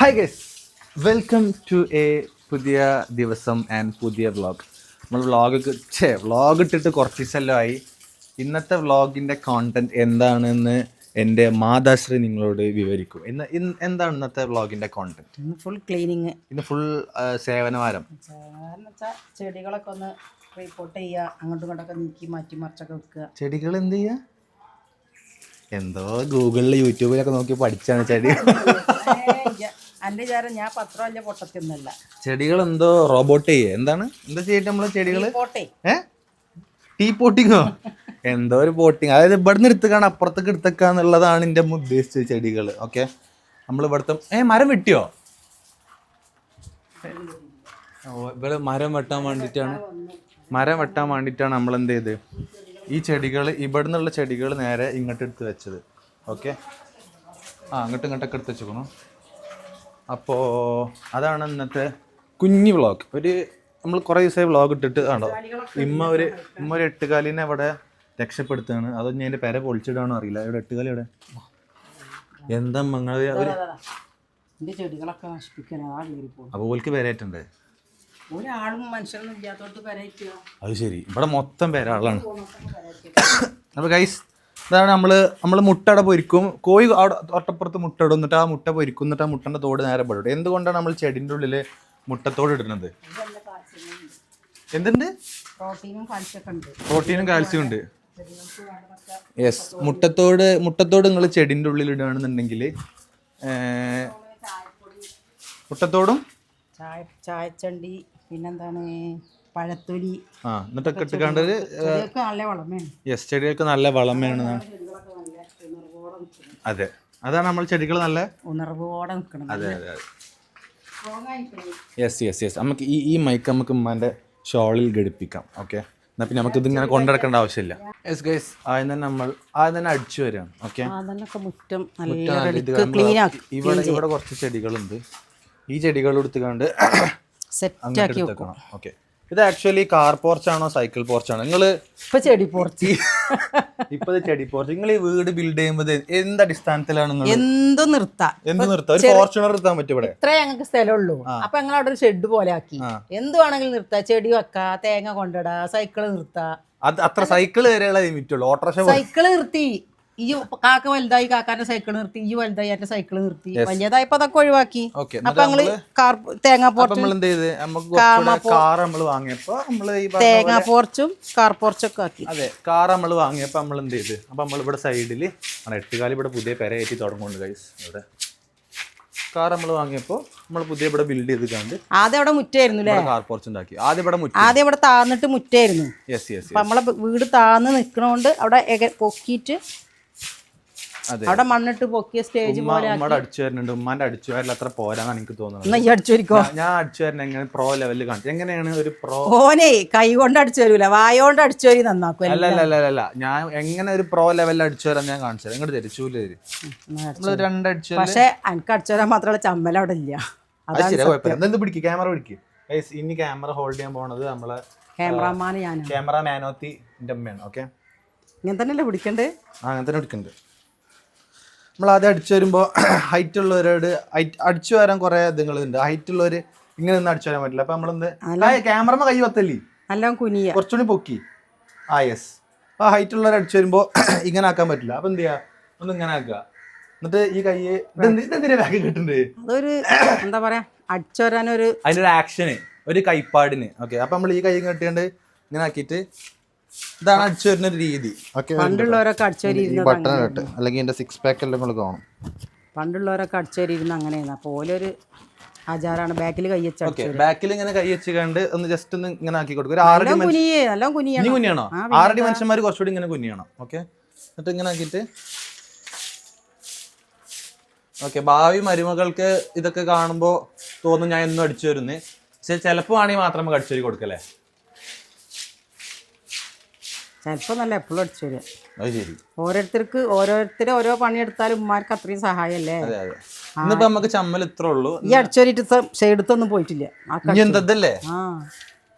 Hi guys welcome to a പുതിയ ദിവസം and പുതിയ വ്ലോഗ് നമ്മൾ വ്ലോഗ് ഛേ വ്ളോഗ് ഇട്ടിട്ട് കുറച്ച് ദിവസമല്ലോ ഇന്നത്തെ വ്ളോഗിന്റെ കോണ്ടന്റ് എന്താണെന്ന് എന്റെ മാതാശ്രീ നിങ്ങളോട് വിവരിക്കും. ഇന്ന് ഇന്ന് എന്താണ് ഇന്നത്തെ വ്ളോഗിന്റെ കോണ്ടന്റ് ഇന്ന് ഫുൾ ക്ലീനിങ് ഇന്ന് ഫുൾ സേവനവാരം. ചെടികളൊക്കെ ഒന്ന് റിപ്പോർട്ട് ചെയ്യുക അങ്ങോട്ടും ഇങ്ങോട്ടൊക്കെ നീക്കി മാറ്റി മറിച്ചൊക്കെ വെക്കുക. ചെടികൾ എന്ത് ചെയ്യുക എന്തോ ഗൂഗിളിൽ യൂട്യൂബിലൊക്കെ നോക്കി പഠിച്ചാണ് ചെടി. എന്റെ വിചാരം ഞാൻ പത്രം അല്ല പൊട്ടത്തിന്നല്ല. ചെടികൾ എന്തോ റോബോട്ട് ചെയ്യേ. എന്താണ്? എന്താ ചെയ്യട്ടെ നമ്മൾ ചെടികൾ പോട്ടെ ടീ പോട്ടിങ്ങോ എന്തോ ഒരു പോട്ടിങ്. അതായത് ഇവിടുന്ന് എടുത്തുകാണ് അപ്പുറത്തേക്ക് എന്റെ അമ്മ ഉദ്ദേശിച്ചത് ചെടികൾ ഓക്കെ? നമ്മൾ ഇവിടുത്തെ ഏ മരം വെട്ടിയോ? ഓ ഇവിടെ മരം വെട്ടാൻ വേണ്ടിട്ടാണ്. മരം വെട്ടാൻ വേണ്ടിയിട്ടാണ് നമ്മൾ എന്ത് ചെയ്ത്? ഈ ചെടികൾ ഇവിടെ നിന്നുള്ള ചെടികൾ നേരെ ഇങ്ങോട്ട് എടുത്ത് വെച്ചത്. ഓക്കെ? ആ അങ്ങോട്ട് ഇങ്ങോട്ടൊക്കെ എടുത്ത് വെച്ചേക്കണു. അപ്പോൾ അതാണ് ഇന്നത്തെ കുഞ്ഞി വ്ളോഗ്. ഒരു നമ്മൾ കുറേ ദിവസമായി വ്ളോഗ് ഇട്ടിട്ട് ആണോ ഇമ്മ ഒരു ഇമ്മ ഒരു എട്ടുകാലിനെ അവിടെ രക്ഷപ്പെടുത്തുകയാണ്. അതൊന്നും ഞാൻ എന്റെ പെര പൊളിച്ചിടാണോ അറിയില്ല. ഇവിടെ എട്ടുകാലി ഇവിടെ എന്താ നിങ്ങൾ ഒരു ചെടികളൊക്കെ അപ്പോൾ ഓൽക്ക് പെരയായിട്ടുണ്ട് ഒരാളും മനുഷ്യരൊന്നും ഇല്ലാത്തോട്ട് പെരയിക്കുക അത് ശരി. ഇവിടെ മൊത്തം പേരാളാണ്. ആളാണ് അപ്പോൾ ഗൈസ് ഇതാണ് നമ്മൾ നമ്മൾ മുട്ടയുടെ പൊരിക്കും. കോഴി അവിടെ തൊട്ടപ്പുറത്ത് മുട്ട ഇടും. എന്നിട്ട് ആ മുട്ട പൊരിക്കും. എന്നിട്ട് ആ മുട്ടന്റെ തോട് നേരെ പെടും. എന്തുകൊണ്ടാണ് നമ്മൾ ചെടിന്റെ ഉള്ളിൽ മുട്ടത്തോട് ഇടുന്നത്? എന്തുണ്ട്? പ്രോട്ടീനും കാൽസ്യം ഉണ്ട്. യെസ് മുട്ടത്തോട് മുട്ടത്തോട് നിങ്ങൾ ചെടിന്റെ ഉള്ളിൽ ഇടുകയാണെന്നുണ്ടെങ്കിൽ മുട്ടത്തോടും? ചായ ചായച്ചണ്ടി. പിന്നെന്താണ്? പഴത്തൊലി ആ എന്നിട്ടൊക്കെ ഇട്ടുകാണ്ട് നല്ല വളമയാണ് യെസ് ചെടികൾക്ക് നല്ല വളമയാണ് അതെ. അതാണ് നമ്മൾ ചെടികൾ നല്ല ഉണർവോടെ നിൽക്കണം അതെ അതെ അതെ. യെസ് യെസ് യെസ് നമുക്ക് ഈ ഈ മൈക്ക് നമുക്ക് ഉമ്മാന്റെ ഷോളിൽ ഘടിപ്പിക്കാം. ഓക്കെ എന്നാൽ പിന്നെ നമുക്ക് ഇതിങ്ങനെ കൊണ്ടുനടക്കേണ്ട ആവശ്യമില്ല. യെസ് ഗൈസ് ആദ്യം തന്നെ നമ്മൾ ആദ്യം തന്നെ അടിച്ചു വരികയാണ്. ഓക്കെ മുറ്റം ഇവിടെ ഇവിടെ കുറച്ച് ചെടികളുണ്ട്. ഈ ചെടികൾ എടുത്തുകൊണ്ട് സെറ്റ് ആക്കി വെക്കണം. ഓക്കെ ഇത് ആക്ച്വലി കാർ പോർച്ചാണോ സൈക്കിൾ പോർച്ചാണോ നിങ്ങൾ ഇപ്പൊ ചെടി പോർച്ച് ഇപ്പൊ ചെടി പോർച്ച് നിങ്ങൾ ഈ വീട് ബിൽഡ് ചെയ്യുമ്പോൾ എന്ത് അടിസ്ഥാനത്തിലാണ് നിങ്ങൾ എന്തും നിർത്താം? എന്ത് നിർത്താം? ഒരു ഫോർച്യൂണർ നിർത്താൻ പറ്റും ഇവിടെ. ഇത്രേ ഞങ്ങൾക്ക് സ്ഥലമുള്ളൂ. അപ്പൊ ഞങ്ങൾ അവിടെ ഒരു ഷെഡ് പോലെ ആക്കി. എന്ത് വേണമെങ്കിലും നിർത്താം? ചെടി വെക്കാ തേങ്ങ കൊണ്ടിടാ സൈക്കിൾ നിർത്താ. അത് അത്ര സൈക്കിൾ വരെയുള്ള ലിമിറ്റുള്ളൂ ഓട്ടോറിക്ഷ സൈക്കിൾ നിർത്തി. ഈ കാക്ക വലുതായി കാക്കാന്റെ സൈക്കിൾ നിർത്തി ഈ വലുതായി എന്റെ സൈക്കിൾ നിർത്തി. വലിയതായപ്പോ അതൊക്കെ ഒഴിവാക്കി. ഓക്കെ അപ്പൊ ഞങ്ങൾ കാർ തേങ്ങാ പോർച്ചും കാർ പോർച്ചൊക്കെ ആക്കി. അതെ കാർ നമ്മൾ വാങ്ങിയപ്പോ നമ്മൾ എന്ത് ചെയ്ത്? അപ്പൊ നമ്മൾ ഇവിടെ സൈഡിൽ എട്ടുകാലി ഇവിടെ പുതിയ പെര കയറ്റി തുടങ്ങുന്നുണ്ട് ഗൈസ് ഇവിടെ. കാർ നമ്മൾ വാങ്ങിയപ്പോ നമ്മൾ പുതിയ ഇവിടെ ബിൽഡ് ചെയ്ത് കണ്ട് ആദ്യം അവിടെ മുറ്റായിരുന്നു അല്ലേ കാർ പോർച്ച് ഉണ്ടാക്കി. ആദ്യം ഇവിടെ മുറ്റം. ആദ്യം ഇവിടെ താന്നിട്ട് മുറ്റായിരുന്നു. യെസ് യെസ് നമ്മളെ വീട് താന്ന് നിക്കണോണ്ട് അവിടെ പൊക്കിയിട്ട് അവിടെ മണ്ണിട്ട് പൊക്കിയ സ്റ്റേജ് പോലെ ഉമ്മയുടെ അടിച്ചു വരുന്നുണ്ട്. ഉമ്മാന്റെ അടിച്ചു വരൽ അത്ര പോരാന്നാണ് എനിക്ക് തോന്നുന്നത്. ഈ ഞാൻ- ഞാൻ അടിച്ചു വരുന്ന എങ്ങനെ പ്രോ ലെവലിൽ കാണിച്ചു. എങ്ങനെയാണ് ഒരു പ്രോ ഓനെ കൈ കൊണ്ട് അടിച്ചു വായ വായോണ്ട് അടിച്ചു വരി നന്നാക്കും അല്ല അല്ല അല്ല അല്ല, അല്ല. ഞാൻ എങ്ങനെ ഒരു പ്രോ ലെവലിൽ അടിച്ചു വരാൻ ഞാൻ കാണിച്ചു തരാം. ഇങ്ങോട്ട് തരും ചൂൽ തരും. നമ്മൾ രണ്ട് അടിച്ചു പക്ഷേ പക്ഷെ എനിക്ക് അടിച്ചു വരാൻ മാത്രമല്ല ചമ്മല അവിടെ ഇല്ല. പിടിക്കും? ക്യാമറ പിടിക്കും. ഇനി ക്യാമറ ഹോൾഡ് ചെയ്യാൻ പോണത് നമ്മളെ ക്യാമറമാൻ ഞാൻ ക്യാമറ മാനോത്തി എന്റെ അമ്മയാണ് ഓക്കെ ഇങ്ങനെ തന്നെയല്ലേ പിടിക്കണ്ടേ? അങ്ങനെ തന്നെ എടുക്കുന്നുണ്ട് നമ്മൾ ആദ്യം അടിച്ചു വരുമ്പോൾ ഹൈറ്റ് ഉള്ളവരോട് അടിച്ചു വരാൻ കുറേ ഇതുങ്ങളുണ്ട് ഹൈറ്റ് ഉള്ളവർ ഇങ്ങനെ ഒന്നും അടിച്ചു വരാൻ പറ്റില്ല. അപ്പൊ നമ്മളെന്ത്? ക്യാമറ കൈ വത്തല്ലേ നല്ല കുനിയ. കുറച്ചുകൂടി പൊക്കി. ആ യെസ് അപ്പൊ ഹൈറ്റ് ഉള്ളവർ അടിച്ചു വരുമ്പോൾ ഇങ്ങനെ ആക്കാൻ പറ്റില്ല. അപ്പൊ എന്ത് ചെയ്യാ ഒന്ന് ഇങ്ങനെ ആക്കുക. എന്നിട്ട് ഈ കൈ ഇതെന്ത് ഇതെന്തിനാ ബാഗ് കിട്ടുന്നുണ്ട് അതൊരു എന്താ പറയാ അടിച്ചു വരാനൊരു അതിനൊരു ഒരു ആക്ഷന് ഒരു കൈപ്പാടിന്. ഓക്കെ അപ്പൊ നമ്മൾ ഈ കൈ കെട്ടിയാണ്ട് ഇങ്ങനെ ആക്കിയിട്ട് ഇതാണ് അടിച്ചു വരുന്ന ഒരു രീതി. പണ്ടുള്ളവരൊക്കെ ബട്ടൺ അല്ലെങ്കിൽ സിക്സ് പാക്ക് എല്ലാം നമ്മൾ കാണും. പണ്ടുള്ളവരൊക്കെ അടിച്ചു വരി ഇരുന്ന് അങ്ങനെയാണ്. അപ്പോൾ ഓലൊരു ആചാരാണ്. ബാക്കിൽ കൈ വെച്ച് ഓക്കെ ബാക്കിൽ ഇങ്ങനെ കൈ വെച്ച് കണ്ട് ഒന്ന് ജസ്റ്റ് ഒന്ന് ഇങ്ങനെ ആക്കി കൊടുക്കും. ഒരു ആറടി മനുഷ്യന്മാർ കുറച്ചുകൂടി ഇങ്ങനെ കുഞ്ഞിയാണോ ഓക്കെ? എന്നിട്ട് ഇങ്ങനെ ആക്കിയിട്ട് ഓക്കെ ഭാവി മരുമകൾക്ക് ഇതൊക്കെ കാണുമ്പോൾ തോന്നും ഞാൻ എന്നും അടിച്ചു വരുന്നേ പക്ഷെ ചിലപ്പോൾ ആണെങ്കിൽ മാത്രം നമുക്ക് അടിച്ചു വരി കൊടുക്കല്ലേ? ചിലപ്പോൾ നല്ല എപ്പോഴും അടിച്ചു വരിക അത് ശരി. ഓരോരുത്തർക്ക് ഓരോരുത്തരെ ഓരോ പണിയെടുത്താലും ഉമ്മാർക്ക് അത്രയും സഹായമല്ലേ അതെ അതെ. ഇന്നിപ്പോ നമുക്ക് ചമ്മൽ ഇത്ര ഉള്ളൂ. ഈ അടിച്ചോരിട്ട് ഷെയ്ഡത്തൊന്നും പോയിട്ടില്ല. ഇനി എന്തല്ലേ ആ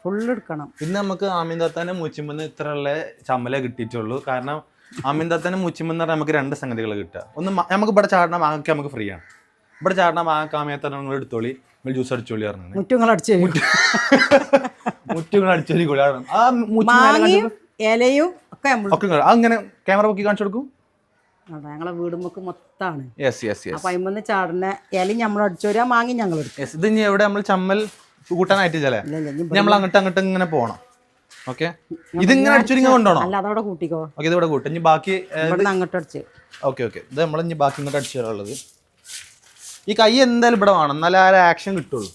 ഫുള്ള് എടുക്കണം. ഇന്ന് നമുക്ക് ആമിന്താത്താനെ മൂച്ചിമെന്ന് ഇത്രയുള്ള ചമ്മലേ കിട്ടിയിട്ടുള്ളൂ. കാരണം ആമീൻ താത്താനെ മൂച്ചിമെന്ന് പറഞ്ഞാൽ നമുക്ക് രണ്ട് സംഗതികൾ കിട്ടുക. ഒന്ന് നമുക്ക് ഇവിടെ ചാടണം മാങ്ങയ്ക്ക് നമുക്ക് ഫ്രീ ആണ്. ഇവിടെ ചാടണം ആ കാമയത്തന്നെ നിങ്ങൾ എടുത്തോളി. നിങ്ങൾ ജ്യൂസ് അടിച്ചോളി പറഞ്ഞു മുറ്റുങ്ങൾ അടിച്ചു മുറ്റുങ്ങൾ അടിച്ചോളി കൊള്ളി ആ ഇലയും ഒക്കെ നമ്മൾ ഒക്കെ ഇങ്ങൾ അങ്ങനെ ക്യാമറ പൊക്കി കാണിച്ചു കൊടുക്കും? ഞങ്ങളെ വീടുമ്പക്ക് യെസ് യെസ് യെസ് അപ്പൊ ചാടുന്ന ഇലയും നമ്മൾ അടിച്ചു തരാം മാങ്ങയും ഞങ്ങൾ എടുക്കും. യെസ് ഇത് ഇനി എവിടെ നമ്മൾ ചമ്മൽ കൂട്ടാനായിട്ട് ചില ഇല്ല, ഇല്ല, ഇനി നമ്മൾ അങ്ങോട്ട് അങ്ങോട്ട് ഇങ്ങനെ ഓക്കെ ഇതിങ്ങനെ അടിച്ചൊരിങ്ങ കൊണ്ടോണോ അല്ല അതവിടെ കൂട്ടിക്കോ. ഓക്കെ ഇത് ഇവിടെ കൂട്ടും. ഇനി ബാക്കി ഇവിടുന്ന് അങ്ങോട്ട് അടിച്ച്. ഓക്കെ ഓക്കെ ഇത് നമ്മൾ ഇനി ബാക്കി ഇങ്ങോട്ട് അടിച്ചു തരാനുള്ളത് ഈ കൈ എന്തായാലും ഇവിടെ വേണം. എന്നാലേ ആ ആക്ഷൻ കിട്ടുള്ളൂ.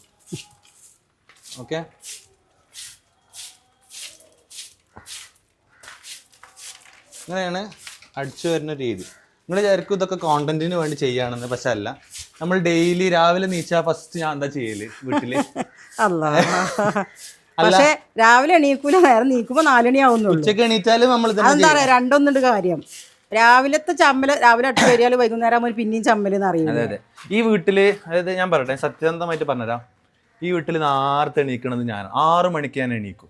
ഓക്കെ ഇങ്ങനെയാണ് അടിച്ചു വരുന്ന രീതി. നിങ്ങൾ വിചാരിക്കും ഇതൊക്കെ കോണ്ടന്റിന് വേണ്ടി ചെയ്യാണെന്ന് പക്ഷെ അല്ല. നമ്മൾ ഡെയിലി രാവിലെ നീച്ചാ ഫസ്റ്റ് ഞാൻ എന്താ ചെയ്യൽ വീട്ടിൽ? അല്ല. പക്ഷേ രാവിലെ എണീക്കൂല നേരെ നീക്കുമ്പോ നാലണി ആവുന്നു ഉച്ചയ്ക്ക് എണീറ്റാലും നമ്മൾ എന്താ അതെന്താ പറയാ രണ്ടൊന്നുണ്ട് കാര്യം. രാവിലത്തെ ചമ്മൽ രാവിലെ അടിച്ചു വരിയാൽ വൈകുന്നേരം ആകുമ്പോൾ പിന്നെയും ചമ്മൽ അറിയും അതെ അതെ. ഈ വീട്ടിൽ അതായത് ഞാൻ പറയട്ടെ സത്യസന്ധമായിട്ട് പറഞ്ഞുതരാം. ഈ വീട്ടിൽ നേരത്തെ എണീക്കണത് ഞാൻ. ആറു മണിക്ക് ഞാൻ എണീക്കും.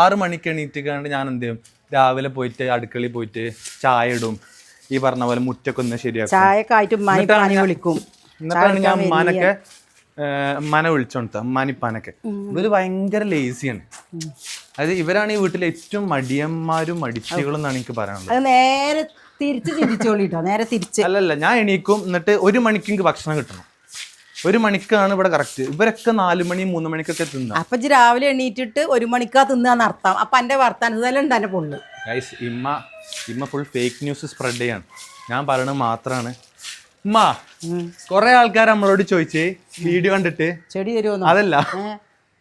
ആറു മണിക്ക് എണീറ്റിക്കാണ്ട് ഞാൻ എന്ത് ചെയ്യും? രാവിലെ പോയിട്ട് അടുക്കളയിൽ പോയിട്ട് ചായ ഇടും. ഈ പറഞ്ഞ പോലെ മുറ്റൊക്കെ ഒന്ന് ശരിയാക്കും. എന്നിട്ടാണ് ഞാൻ ഉമ്മാനൊക്കെ മന വിളിച്ചോണ്ടത് മനിപ്പാനൊക്കെ ഇവർ ഭയങ്കര ലേസിയാണ് അതായത് ഇവരാണ് ഈ വീട്ടിലെ ഏറ്റവും മടിയന്മാരും മടിച്ചുകളും എന്നാണ് എനിക്ക് പറയാനുള്ളത്. നേരെ തിരിച്ച് ചിന്തിച്ചോളിട്ടോ നേരെ തിരിച്ച്. അല്ലല്ല ഞാൻ എണീക്കും. എന്നിട്ട് ഒരു മണിക്ക് എനിക്ക് ഭക്ഷണം കിട്ടണം. ഒരു മണിക്കാണ് ഇവിടെ കറക്റ്റ് ഇവരൊക്കെ നാലു മണി മൂന്ന് മണിക്കൊക്കെ തിന്നാം. അപ്പൊ ഇജ്ജ് രാവിലെ എണീറ്റിട്ട് ഒരു മണിക്കാ തിന്നാന്ന് അർത്ഥം. അപ്പൊ എന്റെ വർത്താനം പൊള്ളു ഗൈസ് ഇമ്മ ഇമ്മ ഫുൾ ഫേക്ക് ന്യൂസ് സ്പ്രെഡ് ചെയ്യാണ്. ഞാൻ പറയണത് മാത്രമാണ് ഉമ്മ കുറെ ആൾക്കാർ നമ്മളോട് ചോദിച്ചേ വീഡിയോ കണ്ടിട്ട്. ചെടി തരുമോ അതല്ല.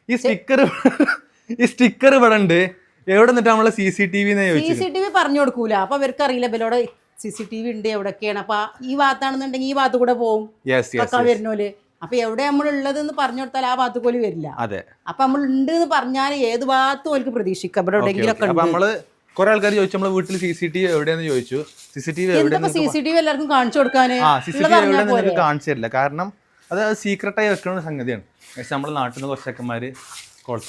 ഈ സ്റ്റിക്കർ ഈ സ്റ്റിക്കർ ഇവിടെ ഉണ്ട്. എവിടെ നിന്നിട്ട് നമ്മളെ C C T V C C T V പറഞ്ഞു കൊടുക്കൂല. അപ്പൊ അവർക്ക് അറിയില്ല ഇവരോട് സി സി ടി വി ഉണ്ട് എവിടെയൊക്കെയാണ് അപ്പൊ ഈ ഭാഗത്താണെന്നുണ്ടെങ്കിൽ ഈ ഭാഗത്ത് കൂടെ പോകും യെസ് യെസ് വരുന്നോൽ. അപ്പൊ എവിടെ നമ്മൾ ഉള്ളത് എന്ന് പറഞ്ഞു കൊടുത്താൽ ആ ഭാഗത്ത് പോലും വരില്ല. അതെ. അപ്പൊ നമ്മൾ ഉണ്ട് എന്ന് പറഞ്ഞാൽ ഏത് ഭാഗത്തും അവർക്ക് പ്രതീക്ഷിക്കാം. ഇവിടെ എവിടെയെങ്കിലും ഒക്കെ നമ്മൾ കുറെ ആൾക്കാർ ചോദിച്ചു നമ്മളെ വീട്ടിൽ സി സി ടി വി എവിടെയെന്ന് ചോദിച്ചു. C C T V C C T V എല്ലാവർക്കും കാണിച്ചു കൊടുക്കാന്? ആ സി സി ടി വി എവിടെ നിങ്ങൾക്ക് കാണിച്ചു തരില്ല. കാരണം അത് സീക്രട്ടായി വെക്കുന്ന ഒരു സംഗതിയാണ്. നമ്മുടെ നാട്ടിൽ നിന്ന് കുറച്ച് ചെക്കന്മാര്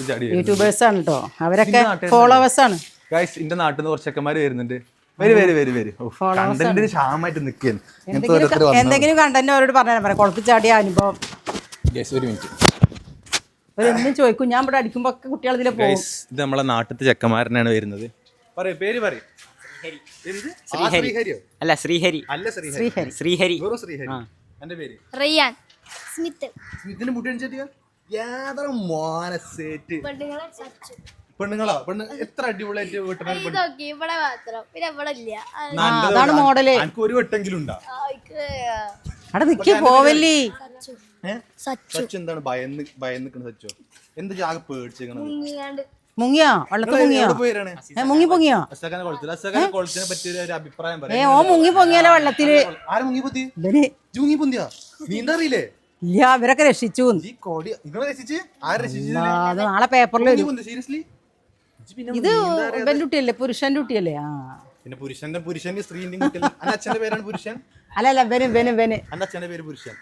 ചാടി യൂട്യൂബേഴ്സ് ആണ് കേട്ടോ അവരൊക്കെ ഫോളോവേഴ്സ് ആണ്. ഗൈസ് എന്റെ നാട്ടിൽ നിന്ന് കുറച്ച് ചെക്കന്മാര് വരുന്നുണ്ട്. വരി വരി വരി വരി. കണ്ടന്റിന് ക്ഷാമായിട്ട് നിൽക്കുകയാണ്. ഇങ്ങനത്തെ ഓരോരുത്തർ വന്നു എന്തെങ്കിലും കണ്ടന്റ് അവരോട് പറഞ്ഞാൽ പറയാം കുളത്തിച്ചാടിയ അനുഭവം. ഒരു മിനിറ്റ് അവരെന്നും ചോദിക്കും. ഞാൻ ഇവിടെ അടിക്കുമ്പോ ഒക്കെ കുട്ടികൾ ഇതിലെ പോകും. ഇത് നമ്മളെ നാട്ടിലത്തെ ചെക്കന്മാരനാണ് വരുന്നത്. പറയൂ പേര് ശ്രീഹരി. എന്ത്? ശ്രീഹരിയോ? അല്ല ശ്രീഹരി. അല്ല ശ്രീഹരി. ശ്രീഹരി. ശ്രീഹരി. ശ്രീഹരി. എന്റെ പേര്? റയ്യാൻ. സ്മിത്ത്. സ്മിത്തിന്റെ മുട്ടി അടിച്ചിട്ട് യാതൊരു മോനസേറ്റ് പെണ്ണുങ്ങളെ? പെണ്ണ് എത്ര അടിപൊളിയായിട്ട് ഇതൊക്കെ ഇവിടെ മാത്രം. പിന്നെ ഇവിടെ ഇല്ല. അത് അതാണ് മോഡൽ. എനിക്ക് ഒരു വെട്ടെങ്കിലും ഉണ്ടാ. അവിടെ നിക്ക് പോവല്ലേ. സച്ചു. എന്താണ് ഭയന്ന് ഭയന്ന് നിക്കണ സച്ചോ? എന്ത് ജാഗ പേടിച്ചേക്കണത് മുങ്ങിയാണ്ട്. മുങ്ങിയോ? വെള്ളത്തിൽ മുങ്ങിയോ? പോയിരാണ് ഏ മുങ്ങി പൊങ്ങിയോ? അസക്കാനെ കുളത്തിൽ അസക്കാനെ കുളത്തിനെ പറ്റിയ ഒരു അഭിപ്രായം ഏ പറയാം ഓ മുങ്ങി പൊങ്ങിയാലോ വെള്ളത്തിൽ? ആര് മുങ്ങി പൊത്തി ഇവർ ഇജ്ജ് മുങ്ങി പൊന്തിയാ? നീന്താ അറിയില്ലേ? ഇല്ല ഇവരൊക്കെ രക്ഷിച്ചു. ഈ കോടി നിങ്ങളെ ആരെ അത് നാളെ പേപ്പറിൽ സീരിയസ്ലി ഇത് പെൺകുട്ടിയല്ലേ? പുരുഷൻ പുരുഷന്റെ കുട്ടിയല്ലേ? ആ. പിന്നെ പുരുഷന്റെ പുരുഷന്റെ സ്ത്രീന്റെ അച്ഛന്റെ പേരാണ് പുരുഷൻ? അല്ല അല്ല ഇവന് ഇവന് ഇവന് അന്റെ അച്ഛന്റെ പേര് പുരുഷൻ.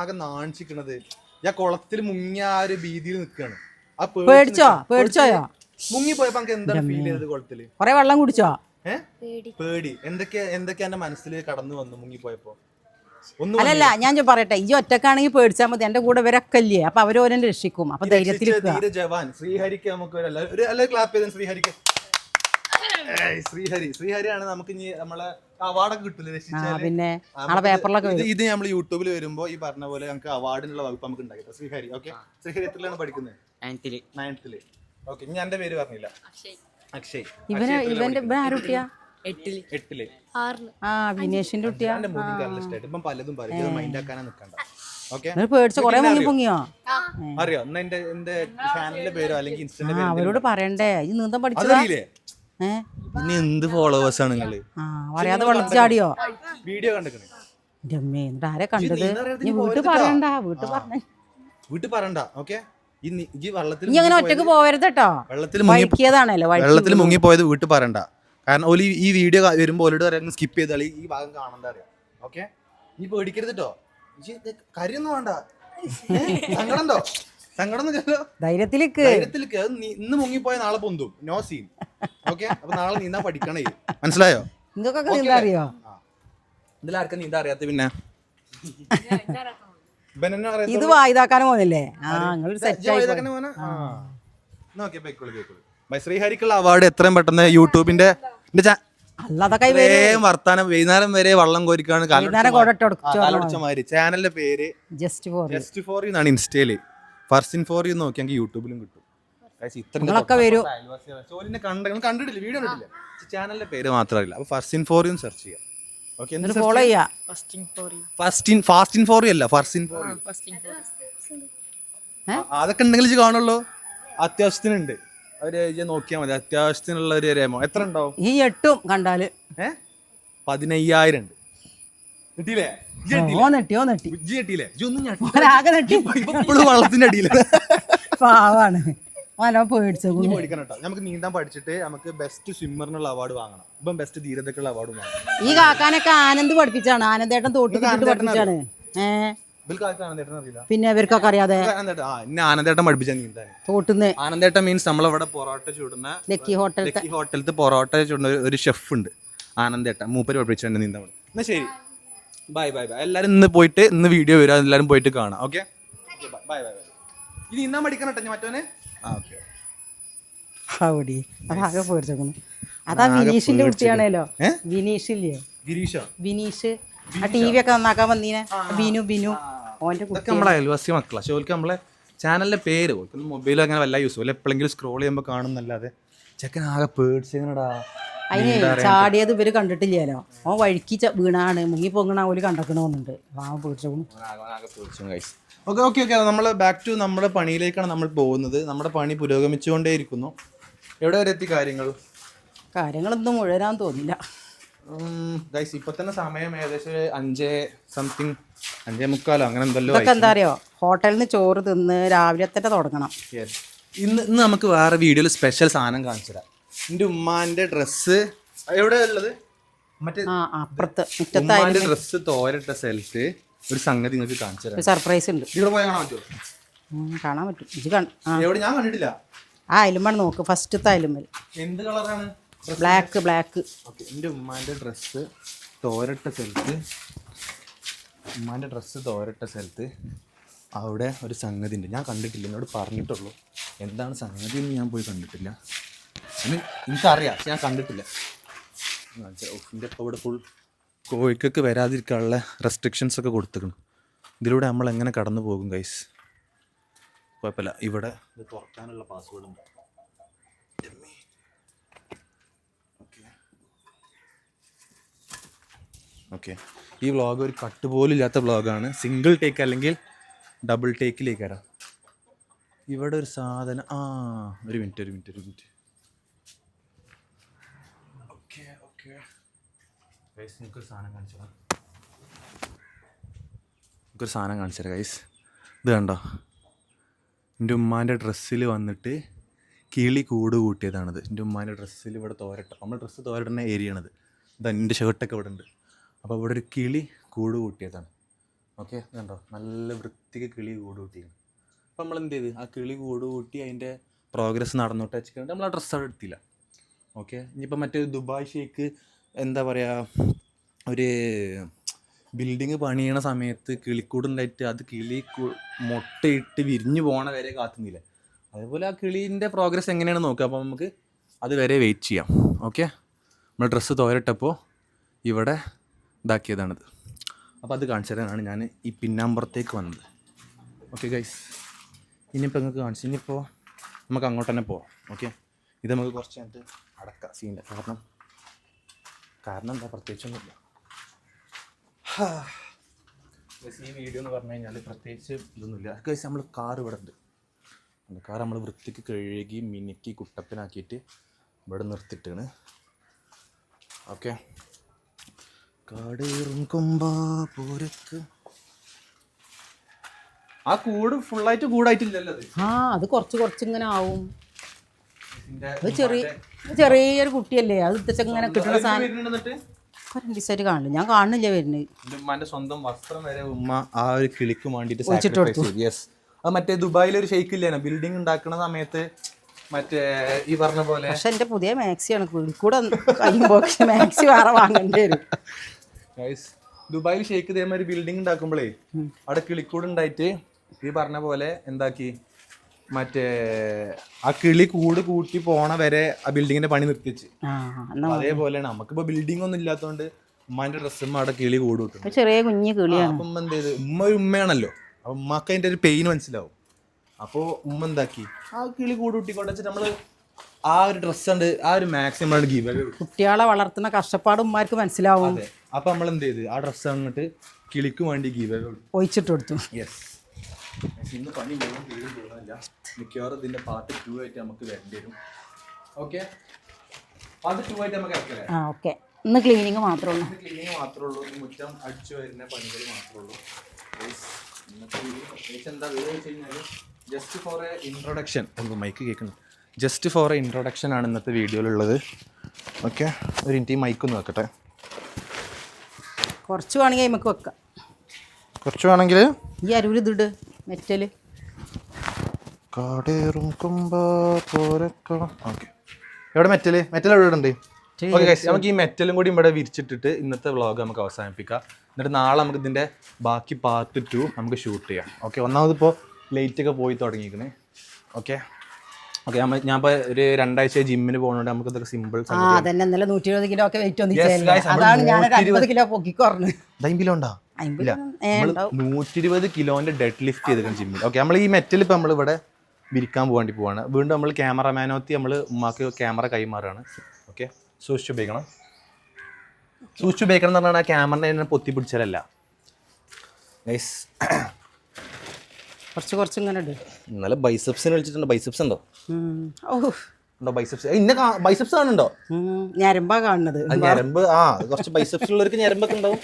ആകെ നാണിച്ചിക്കണത് ഞാൻ കുളത്തിൽ മുങ്ങിയ ആ ഒരു ഭീതിയിൽ നിൽക്കാണ് ആ പേടിച്ചോ. പേടിച്ചോയോ മുങ്ങി പോയപ്പോ നമുക്ക് എന്താണ് ഫീൽ ചെയ്തത് കുളത്തിൽ? കൊറേ വെള്ളം കുടിച്ചോ? ഏഹ് പേടി. പേടി. എന്തൊക്കെ എന്തൊക്കെ എന്റെ മനസ്സിൽ കടന്നു വന്നു മുങ്ങി പോയപ്പോ അല്ലല്ല ഞാൻ പറയട്ടെ ഈ ഒറ്റക്കാണെങ്കിൽ പേടിച്ചാൽ മതി. എന്റെ കൂടെ ഇവരൊക്കെ ഇല്ലേ അപ്പൊ അവരോരെ രക്ഷിക്കും. അപ്പൊ ധൈര്യത്തിൽ ശ്രീഹരിക്ക് നമുക്ക് ക്ലാപ്പ് ചെയ്ത ശ്രീഹരിക്ക്. ശ്രീഹരി ശ്രീഹരിയാണ് നമുക്ക് ഇനി നമ്മളെ അവാർഡൊക്കെ കിട്ടില്ല രക്ഷിച്ചാൽ പിന്നെ ആ, നാളെ പേപ്പറിലൊക്കെ ഇത് നമ്മൾ യൂട്യൂബിൽ വരുമ്പോ ഈ പറഞ്ഞ പോലെ നമുക്ക് അവാർഡിനുള്ള വകുപ്പ് നമുക്ക് ഉണ്ടാക്കിട്ടോ ശ്രീഹരി ഓക്കെ ശ്രീഹരി എത്രയാണ് പഠിക്കുന്നത്? നയൻത്തിൽ നയൻത്തിൽ ഓക്കെ ഇനി എന്റെ പേര് പറഞ്ഞില്ല. അക്ഷയ്. ഇവന് ഇവന്റെ ഇവൻ ആരുട്ടിയാ? എട്ടിൽ. എട്ടിൽ. ആറിന് ആ വിനേഷിന്റെ കുട്ടിയാ? എന്റെ മുടി കാരണം ഇഷ്ടമായിട്ട്. ഇപ്പം പലതും പറയും. ഇത് മൈൻഡ് ആക്കാനാ നിൽക്കണ്ട ഓക്കെ? ഇവർ പേടിച്ച? കൊറേ മുങ്ങി പൊങ്ങിയോ? അറിയോ? എന്നാ എന്റെ എന്റെ ചാനലിന്റെ പേരോ അല്ലെങ്കിൽ ഇൻസ്റ്റന്റെ ആ പേരോ അവരോട് പറയണ്ടേ. ഈ നീന്തം പഠിച്ചതാ? അതറിയില്ലേ ഏ? ഇനി എന്ത് ഫോളോവേഴ്സ് ആണ് നിങ്ങൾ? ആ പറയാതെ വെള്ളത്തിൽ ചാടിയോ വീഡിയോ കണ്ടിക്കണേ. എന്റെ അമ്മേ എന്നിട്ട് ആരെ കണ്ടത്? നീ നീ വീട്ടിൽ പറയണ്ട വീട്ടിൽ പറഞ്ഞ വീട്ടിൽ പറയണ്ട ഓക്കെ? ഇനി നി- ഈ വെള്ളത്തിൽ നീ അങ്ങനെ ഒറ്റയ്ക്ക് പോവരുത് കേട്ടോ. വെള്ളത്തിൽ മുങ്ങി വഴിക്കിയതാണല്ലോ വഴി വെള്ളത്തിൽ മുങ്ങിപ്പോയത് വീട്ടിൽ പറയണ്ട. കാരണം ഓൽ ഈ- വീഡിയോ വരുമ്പോൾ ഓലോട് പറയാൻ സ്കിപ്പ് ചെയ്താൽ ഈ ഭാഗം കാണണ്ട അറിയാം. ഓക്കെ നീ പേടിക്കരുത് കേട്ടോ കാര്യൊന്നും വേണ്ട? സങ്കടണ്ടോ? സങ്കടം ധൈര്യത്തിലേക്ക്. അത് ഇന്ന് മുങ്ങിപ്പോയ നാളെ പൊന്തും. നോ സീൻ ഓക്കെ അപ്പൊ നാളെ നീന്താൻ പഠിക്കണേ. മനസ്സിലായോ? നിങ്ങൾക്കൊക്കെ നീന്താ അറിയോ? ഇതിലാർക്കും നീന്താ അറിയാത്ത പിന്നെ? ഇത് പോയിക്കോളൂ, പോയിക്കോളൂ. ശ്രീഹരിക്കുള്ള അവാർഡ് എത്രയും പെട്ടെന്ന് യൂട്യൂബിന്റെ അല്ലാതൊക്കെ വർത്താനം വൈകുന്നേരം വരെ വള്ളം കോരിക്കാണ് ചാനലിന്റെ പേര് ജസ്റ്റ് ഫോർ ജസ്റ്റ് ഫോർ എന്നാണ് ഇൻസ്റ്റയിൽ. ഫർസ്റ്റ് ഇൻ ഫോർ യു നോക്കിയെങ്കിൽ യൂട്യൂബിലും കിട്ടും. കണ്ടിട്ടില്ല വീഡിയോ കണ്ടിട്ടില്ല. ചാനലിന്റെ പേര് മാത്രമല്ല അപ്പൊ first in for you search ചെയ്യാം. ഓക്കെ എന്നിട്ട് ഫോളോ ചെയ്യാ? First in fast in for you അല്ല ഫസ്റ്റ് ഇൻ ഫോർ യു ഏ? അതൊക്കെ ഉണ്ടെങ്കിൽ കാണുള്ളൂ. അത്യാവശ്യത്തിനുണ്ട്. അവർ നോക്കിയാൽ മതി. അത്യാവശ്യത്തിനുള്ള ഒരു രേമോ എത്ര ഉണ്ടാവും? ഈ എട്ടും കണ്ടാൽ. ഏ? പതിനയ്യായിരം ഉണ്ട്. കിട്ടിയില്ലേ പാവാണ്. നമുക്ക് നീന്താൻ പഠിച്ചിട്ട് നമുക്ക് ബെസ്റ്റ് സ്വിമ്മറിനുള്ള അവാർഡ് വാങ്ങണം. ഇപ്പം ബെസ്റ്റ് ധീരതക്കുള്ള അവാർഡ് വാങ്ങണം. ഈ കാക്കാനൊക്കെ ആനന്ദ് പഠിപ്പിച്ചാണ്. ആനന്ദേട്ടൻ തോട്ടിക്കിട്ട് പഠിപ്പിച്ചാണ്. ഏ? പിന്നെ ഇവർക്കൊക്കെ അറിയാതെ ആനന്ദേട്ടൻ പഠിപ്പിച്ച നീന്താൻ തോട്ടുന്ന്. ആനന്ദേട്ടൻ മീൻസ് നമ്മളവിടെ പൊറോട്ട ചൂടുന്ന ലക്കി ഹോട്ടൽ ഹോട്ടലത്തെ പൊറോട്ട ചൂടുന്ന ഒരു- ഷെഫ് ഉണ്ട്. ആനന്ദേട്ടൻ. മൂപ്പര് പഠിപ്പിച്ചു നീന്താൻ വേണ്ടി എന്നാ ശരി. ബൈ ബൈ ബൈ എല്ലാരും ഇന്ന് പോയിട്ട് ഇന്ന് വീഡിയോ വരാം. എല്ലാരും പോയിട്ട് കാണാം. ഓക്കെ ബൈ ബൈ ബൈ ഇനി നീന്താൻ മടിക്കണം കേട്ടോ ഞാൻ മറ്റോനെ ആ ഓക്കെ അവിടെ അതാകെ അതാ വിനീഷിന്റെ കുട്ടിയാണല്ലോ? വിനീഷില്ലേ വിനീഷ്? ആ ടി വി ഒക്കെ നന്നാക്കാൻ വന്നീനെ? ബിനു ബിനു. ഇതൊക്കെ നമ്മളെ അയൽവാസി മക്കളാ. പക്ഷെ ഓൽക്ക് നമ്മളെ ചാനലിന്റെ പേര് ഓൽക്ക് മൊബൈൽ അങ്ങനെ വല്ല യൂസ് എപ്പോഴെങ്കിലും സ്ക്രോൾ ചെയ്യുമ്പോൾ കാണുന്നല്ലാതെ ചെക്കൻ ആകെ പേടിച്ചെങ്ങനടാ അതിന് ചാടിയത് ഇവർ കണ്ടിട്ടില്ലല്ലോ. ഓൻ വഴിക്ക് വീണാണ്. മുങ്ങി പൊങ്ങണ ഓൽ കണ്ടക്കണമെന്നുണ്ട് ആ ഓക്കെ ഓക്കെ ഓക്കെ. നമ്മൾ ബാക്ക് ടു നമ്മുടെ പണിയിലേക്കാണ് നമ്മൾ പോകുന്നത്. നമ്മുടെ പണി പുരോഗമിച്ചുകൊണ്ടേയിരിക്കുന്നു. എവിടെ വരെ എത്തി കാര്യങ്ങൾ? കാര്യങ്ങളൊന്നും മുഴുവനാൻ തോന്നില്ല. ഗൈസ് ഇപ്പൊ തന്നെ സമയം ഏകദേശം അഞ്ചേ സംതിങ് അഞ്ചേ മുക്കാലോ അങ്ങനെ എന്തല്ലോ ഇതൊക്കെ എന്താ അറിയോ ഹോട്ടലിൽ നിന്ന് ചോറ് തിന്ന് രാവിലെ തന്നെ തുടങ്ങണം. ഇന്ന് ഇന്ന് നമുക്ക് വേറെ വീഡിയോയിൽ സ്പെഷ്യൽ സാധനം കാണിച്ചു തരാം. എന്റെ ഉമ്മാന്റെ ഡ്രസ്സ് എവിടെ ഉള്ളത്? മറ്റേ ഡ്രസ് അപ്പുറത്ത് സെൽഫ് ഉമ്മാന്റെ ഡ്രസ്സ് തോരട്ട സ്ഥലത്ത് ഒരു സംഗതി നിങ്ങൾക്ക് കാണിച്ചു തരാം. സർപ്രൈസ് ഉണ്ട്. ഇവിടെ പോയി കാണാൻ പറ്റുമോ? കാണാൻ പറ്റും. ഇത് ആ. എവിടെ? ഞാൻ കണ്ടിട്ടില്ല. ആ അയലുമ്പാണ് നോക്ക്. ഫസ്റ്റത്തെ അയലുമ്മൽ എന്ത് കളറാണ് ബ്ലാക്ക് ബ്ലാക്ക് എന്റെ ഉമ്മാന്റെ ഡ്രസ്സ് തോരട്ട സ്ഥലത്ത് ഉമ്മാന്റെ ഡ്രസ്സ് തോരട്ട സ്ഥലത്ത് അവിടെ ഒരു സംഗതി ഉണ്ട് ഞാൻ കണ്ടിട്ടില്ല എന്നോട് പറഞ്ഞിട്ടുള്ളൂ. എന്താണ് സംഗതി എന്ന് ഞാൻ പോയി കണ്ടിട്ടില്ല. എനിക്കറിയാം ഞാൻ കണ്ടിട്ടില്ല. എന്റെ ഇപ്പോൾ ഇവിടെ ഫുൾ കോഴിക്കൊക്കെ വരാതിരിക്കാനുള്ള റെസ്ട്രിക്ഷൻസ് ഒക്കെ കൊടുത്തിരുന്നു ഇതിലൂടെ നമ്മൾ എങ്ങനെ കടന്നു പോകും ഗൈസ് കുഴപ്പമില്ല. ഇവിടെ ഇത് തുറക്കാനുള്ള പാസ്വേഡ് ഉണ്ട് ഓക്കെ ഈ വ്ളോഗ് ഒരു കട്ട് പോലും ഇല്ലാത്ത വ്ളോഗാണ് സിംഗിൾ ടേക്ക് അല്ലെങ്കിൽ ഡബിൾ ടേക്കിലേക്ക് വരാം. ഇവിടെ ഒരു സാധനം ആ ഒരു മിനിറ്റ് ഒരു മിനിറ്റ് ഒരു മിനിറ്റ് എനിക്കൊരു സാധനം കാണിച്ചു സാധനം തരാം ഗൈസ് ഇത് കണ്ടോ? എന്റെ ഉമ്മാന്റെ ഡ്രസ്സിൽ വന്നിട്ട് കിളി കൂട് കൂട്ടിയതാണിത്. എന്റെ ഉമ്മാന്റെ ഡ്രസ്സിൽ ഇവിടെ തോരട്ട നമ്മൾ ഡ്രസ്സ് തോരട്ടുന്ന ഏരിയ ഇതാ എന്റെ ഷർട്ടൊക്കെ ഇവിടെ ഉണ്ട് അപ്പോൾ ഇവിടെ ഒരു കിളി കൂട് കൂട്ടിയതാണ്. ഓക്കെ കണ്ടോ? നല്ല വൃത്തിക്ക് കിളി കൂട് കൂട്ടിയാണ് അപ്പോൾ നമ്മൾ എന്ത് ചെയ്ത്? ആ കിളി കൂട് കൂട്ടി അതിന്റെ പ്രോഗ്രസ് നടന്നോട്ടെ വെച്ചിട്ട് നമ്മൾ ആ ഡ്രസ്സ് എടുത്തില്ല. ഓക്കെ ഇനിയിപ്പോൾ മറ്റേ ദുബായ് ഷേക്ക് എന്താ പറയുക ഒരു ബിൽഡിങ് പണിയണ സമയത്ത് കിളിക്കൂടുണ്ടായിട്ട് അത് കിളി മുട്ടയിട്ട് വിരിഞ്ഞു പോണ വരെ കാത്തുന്നില്ല. അതുപോലെ ആ കിളീന്റെ പ്രോഗ്രസ് എങ്ങനെയാണ് നോക്കുക? അപ്പോൾ നമുക്ക് അതുവരെ വെയിറ്റ് ചെയ്യാം. ഓക്കെ നമ്മൾ ഡ്രസ്സ് തോരട്ടപ്പോൾ ഇവിടെ ഇതാക്കിയതാണിത്. അപ്പോൾ അത് കാണിച്ചു തരാനാണ് ഞാൻ ഈ പിന്നാമ്പുറത്തേക്ക് വന്നത്. ഓക്കെ ഗൈസ് ഇനിയിപ്പോൾ നിങ്ങൾക്ക് കാണിച്ചു. ഇനിയിപ്പോൾ നമുക്ക് അങ്ങോട്ട് തന്നെ പോവാം. ഓക്കെ ഇത് നമുക്ക് കുറച്ച് കഴിഞ്ഞിട്ട് അടക്കാം സീനില്ല കാരണം കാരണം എന്താ? പ്രത്യേകിച്ചൊന്നുമില്ല. ഈ വീഡിയോ എന്ന് പറഞ്ഞു കഴിഞ്ഞാൽ പ്രത്യേകിച്ച് ഇതൊന്നുമില്ല. ഗൈസ് നമ്മൾ കാർ ഇവിടെ ഉണ്ട്. കാർ നമ്മൾ വൃത്തിക്ക് കഴുകി മിനുക്കി കുട്ടപ്പനാക്കിയിട്ട് ഇവിടെ നിർത്തിയിട്ടാണ്. ഓക്കെ കാടേറും കൊമ്പാപൂരക്ക് ആ കൂട് ഫുള്ളായിട്ട് കൂടായിട്ടില്ലല്ലോ അത്? ആ അത് കുറച്ച് കുറച്ച് ഇങ്ങനെ ആവും. ഇതിന്റെ അത് ചെറിയ അത് ചെറിയൊരു കുട്ടിയല്ലേ അത് ഇത്തച്ച ഇങ്ങനെ കിട്ടുന്ന സാധനം. വരുന്നുണ്ട് എന്നിട്ട്? രണ്ട് ദിവസമായിട്ട് കാണില്ല ഞാൻ കാണുന്നില്ല വരുന്നത്. ഉമ്മാന്റെ സ്വന്തം വസ്ത്രം വരെ ഉമ്മ ആ ഒരു കിളിക്ക് വേണ്ടിട്ട് ചെയ്തു. യെസ് അത് മറ്റേ ദുബായിൽ ഒരു ഷെയ്ക്ക് ഇല്ലേനോ ബിൽഡിംഗ് ഉണ്ടാക്കുന്ന സമയത്ത് മറ്റേ ഈ പറഞ്ഞ പോലെ. പക്ഷെ എന്റെ പുതിയ മാക്സിയാണ് കൂടെ കഴിയുമ്പോൾ മാക്സി വേറെ വാങ്ങേണ്ടി വരും. ദുബായിൽ ഷെയ്ക്ക് ഇതേമാതിരി ബിൽഡിംഗ് ഉണ്ടാക്കുമ്പോഴേ അവിടെ കിളിക്കൂട് ഉണ്ടായിട്ട് ഈ പറഞ്ഞ പോലെ എന്താക്കി? മറ്റേ ആ കിളി കൂട് കൂട്ടി പോണ വരെ ആ ബിൽഡിങ്ങിന്റെ പണി നിർത്തിച്ച് അതേപോലെ നമുക്കിപ്പോ ബിൽഡിംഗ് ഒന്നും ഇല്ലാത്തോണ്ട് ഉമ്മാന്റെ ഡ്രസ്സും അവിടെ കിളി കൂട് കിട്ടും ചെറിയ കുഞ്ഞു കിളിയാണ്. അപ്പം ഉമ്മ എന്ത് ചെയ്ത്? ഉമ്മ ഒരു ഉമ്മയാണല്ലോ. അപ്പൊ ഉമ്മക്ക് അതിന്റെ ഒരു പെയിൻ മനസ്സിലാവും. അപ്പോ ഉമ്മ എന്താക്കി? ആ കിളി കൂട് കൂട്ടിക്കൊണ്ടു നമ്മൾ ആ ഒരു ഡ്രസ്സ് ഉണ്ട് ആ ഒരു മാക്സിമം ഗീവ് കുട്ടികളെ വളർത്തുന്ന കഷ്ടപ്പാട് ഉമ്മാർക്ക് മനസ്സിലാവും. അപ്പൊ നമ്മൾ എന്ത് ചെയ്ത് ആ ഡ്രസ്സ് അങ്ങോട്ട് കിളിക്ക് വേണ്ടി ഗീവ് ഒഴിച്ചിട്ട് കൊടുത്തു. യെസ് ഇന്ന് പണി മുഴുവൻ തീരും തോന്നുന്നില്ല മിക്കവാറും ഇതിന്റെ പാർട്ട് ടു ആയിട്ട് നമുക്ക് വരേണ്ടി വരും. ഓക്കെ പാർട്ട് ടു ആയിട്ട് നമുക്ക് ഇറക്കല്ലേ? ആ ഓക്കെ ഇന്ന് ക്ലീനിങ് മാത്രമേ ഉള്ളൂ. ക്ലീനിങ് മാത്രമേ ഉള്ളൂ. മുറ്റം അടിച്ചു വരുന്ന പണികൾ മാത്രമേ ഉള്ളൂ. ഇന്നത്തെ വീഡിയോ എന്താ വീഡിയോ വെച്ച് കഴിഞ്ഞാൽ ജസ്റ്റ് ഫോർ എ ഇൻട്രൊഡക്ഷൻ ഒന്ന് മൈക്ക് കേൾക്കുന്നു ജസ്റ്റ് ഫോർ എ ഇൻട്രൊഡക്ഷൻ ആണ് ഇന്നത്തെ വീഡിയോയിലുള്ളത് ഓക്കെ ഒരു ഇന്റി മൈക്ക് ഒന്ന് വെക്കട്ടെ. കുറച്ച് വേണമെങ്കിൽ നമുക്ക് വെക്കാം. കുറച്ച് വേണമെങ്കിൽ? ഈ അരുവിൽ ഇതിട് മെറ്റൽ. കാടേറും എവിടെ മെറ്റൽ? മെറ്റൽ എവിടെ ഉണ്ട് ഓക്കെ നമുക്ക് ഈ മെറ്റലും കൂടി ഇവിടെ വിരിച്ചിട്ടിട്ട് ഇന്നത്തെ വ്ളോഗ് നമുക്ക് അവസാനിപ്പിക്കാം. എന്നിട്ട് നാളെ നമുക്ക് ഇതിന്റെ ബാക്കി പാർട്ട് ടു നമുക്ക് ഷൂട്ട് ചെയ്യാം. ഓക്കെ ഒന്നാമത് ഇപ്പോൾ ലൈറ്റൊക്കെ പോയി തുടങ്ങിയിരിക്കണേ. ഓക്കെ. ഓക്കെ ഞാൻ ഒരു രണ്ടാഴ്ച ജിമ്മിന് പോകുന്നുണ്ട് നമുക്ക് ഇതൊക്കെ സിമ്പിൾ ആ അതന്നെ. ഇന്നലെ നൂറ്റി ഇരുപത് കിലോ ഒക്കെ വെയിറ്റ് Yes, guys, ഒന്നിച്ചല്ലേ നമ്മൾ അതാണ് ഞാൻ ഒരു 120 അൻപത് കിലോ പൊക്കി കുറഞ്ഞു. ഉണ്ടോ? നൂറ്റി ഇരുപത് കിലോന്റെ ഡെഡ് ലിഫ്റ്റ് ചെയ്തിരിക്കണം ജിമ്മിൽ ഓക്കെ നമ്മൾ ഈ മെറ്റൽ ഇപ്പം നമ്മൾ ഇവിടെ വിരിക്കാൻ പോകാണ്ടി പോവാണ്. വീണ്ടും നമ്മൾ ക്യാമറമാനോത്തി നമ്മൾ ഉമ്മാക്ക് ക്യാമറ കൈമാറുകയാണ് ഓക്കെ സൂക്ഷിച്ചു ഉപയോഗിക്കണം. സൂക്ഷിച്ചു ഉപയോഗിക്കണം എന്ന് പറഞ്ഞാൽ ക്യാമറനെ പൊത്തി പിടിച്ചാലല്ല ഗൈസ് കുറച്ച് കുറച്ച് ഇങ്ങനെ ഇട് ഇന്നലെ ബൈസെപ്സിന് വിളിച്ചിട്ടുണ്ട്. ബൈസെപ്സ് ഉണ്ടോ? ഓ. ഉണ്ടോ ബൈസെപ്സ്? ഇന്ന ബൈസെപ്സ് കാണുന്നുണ്ടോ. ഞരമ്പാ കാണുന്നത്. ഞരമ്പ് ആ കുറച്ച് ബൈസെപ്സ് ഉള്ളവർക്ക് ഞരമ്പൊക്കെ ഉണ്ടാവും.